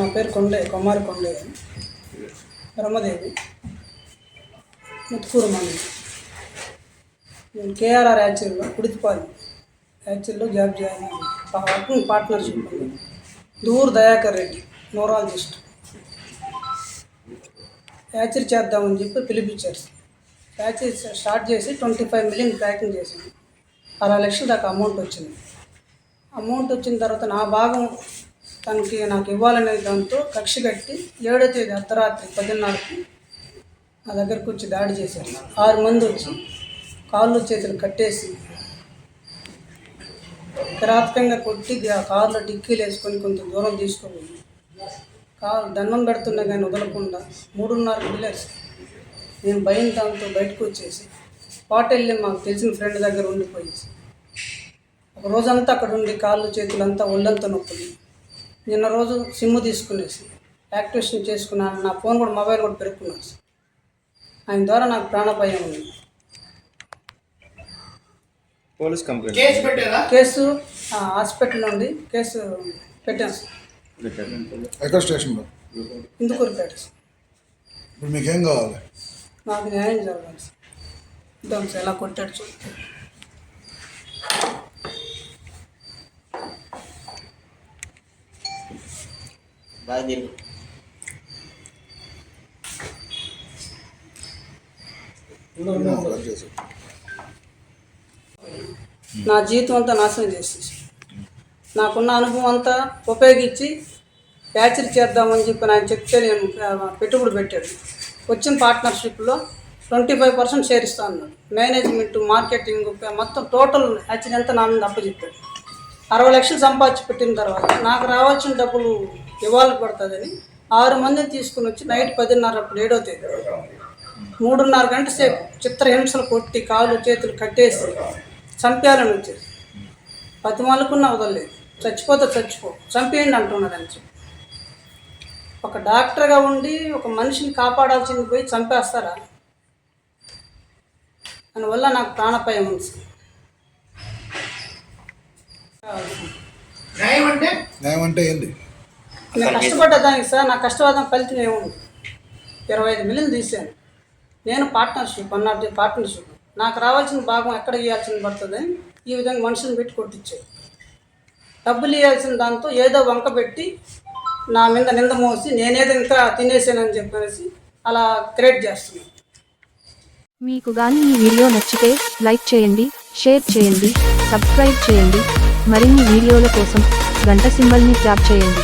నా పేరు కొండే కొమ్మారి కొండే బ్రహ్మదేవి. ముత్తుకూరు మంది నేను కేఆర్ఆర్ యాక్చువల్లో కుడితిపాలి యాక్చువల్లో జాబ్ చేయాలి వర్కింగ్ పార్ట్నర్షిప్ ఉంది. దూర్ దయాకర్ రెడ్డి న్యూరాలజిస్ట్ యాచరీ చేద్దామని చెప్పి పిలిపించారు యాచరీ స్టార్ట్ చేసి ట్వంటీ ఫైవ్ మిలియన్ ప్యాకింగ్ చేసింది అరవై లక్షల దాకా అమౌంట్ వచ్చింది. అమౌంట్ వచ్చిన తర్వాత నా భాగం తనకి నాకు ఇవ్వాలనే దాంతో కక్ష కట్టి ఏడో తేదీ అర్ధరాత్రి పదిన్నరకి నా దగ్గరకు వచ్చి దాడి చేశారు. ఆరు మంది వచ్చి కాళ్ళు చేతులు కట్టేసి కిరాతకంగా కొట్టి ఆ కారులో డిక్కీలు వేసుకొని కొంత దూరం తీసుకుపోయి కారు దండం పెడుతున్నా కానీ వదలకుండా మూడున్నర వెళ్ళేసి నేను భయం దాంతో బయటకు వచ్చేసి హోటల్ని మాకు తెలిసిన ఫ్రెండ్ దగ్గర ఉండిపోయేసి ఒక రోజంతా అక్కడ ఉండి కాళ్ళు చేతులంతా ఒళ్ళంతా నొప్పులు. నిన్న రోజు సిమ్ తీసుకునేసి యాక్టివేషన్ చేసుకున్నాను నా ఫోన్ కూడా మొబైల్ కూడా పెరుక్కున్నాను సార్. ఆయన ద్వారా నాకు ప్రాణభయం ఉంది. Police complaint. కేసు పెట్టారా? కేసు ఆ, హాస్పిటల్ నుండి కేసు పెట్టాను సార్. ఎక్కడ స్టేషన్లో ఇందుకూరుపేట సార్. ఇప్పుడు మీకేం కావాలి? నాకు న్యాయం జరగాలి సార్. ఇద్దాం సార్ ఎలా కొట్టాడు చూడు. బాగా తిరుగు నా జీవితం అంతా నాశనం చేసేసి నాకున్న అనుభవం అంతా ఉపయోగించి యాచరీ చేద్దామని చెప్పి ఆయన చెప్తే నేను పెట్టుబడి పెట్టాడు వచ్చిన పార్ట్నర్షిప్లో ట్వంటీ ఫైవ్ పర్సెంట్ షేర్ ఇస్తా అన్నాడు. మేనేజ్మెంట్ మార్కెటింగ్ మొత్తం టోటల్ యాచరీ అంతా నా మీద అప్పచెప్పాడు. అరవై లక్షలు సంపాదించి పెట్టిన తర్వాత నాకు రావాల్సిన డబ్బులు ఇవ్వాలి పడుతుందని ఆరు మందిని తీసుకుని వచ్చి నైట్ పదిన్నర అప్పుడు ఏడో తేదీ. మూడున్నర గంట సేపు చిత్రహింసలు కొట్టి కాళ్ళు చేతులు కట్టేసి చంపేయాలని వచ్చేసి. బతిమాలకున్న వదలలేదు. చచ్చిపోతే చచ్చిపో చంపేయండి అంటున్నాడు అని చెప్పి. ఒక డాక్టర్గా ఉండి ఒక మనిషిని కాపాడాల్సింది పోయి చంపేస్తారా? దానివల్ల నాకు ప్రాణపాయం ఉంది. న్యాయం అంటే? న్యాయం అంటే ఏంది? నేను కష్టపడ్డదానికి సార్ నా కష్టపడడం ఫలితం ఏముంది? ఇరవై ఐదు మిలియన్ తీశాను. నేను పార్ట్నర్షిప్ అన్నట్టు పార్ట్నర్షిప్ నాకు రావాల్సిన భాగం ఎక్కడ ఇవ్వాల్సింది పడుతుందని ఈ విధంగా మనుషులను పెట్టి కొట్టించాడు డబ్బులు ఇవ్వాల్సిన దాంతో ఏదో వంక పెట్టి నా మీద నింద మోసి నేనేదో ఇంకా తినేసానని చెప్పేసి అలా క్రియేట్ చేస్తున్నాను. మీకు గాని ఈ వీడియో నచ్చితే లైక్ చేయండి షేర్ చేయండి సబ్స్క్రైబ్ చేయండి. మరిన్ని వీడియోల కోసం గంట సింబల్ని ట్యాప్ చేయండి.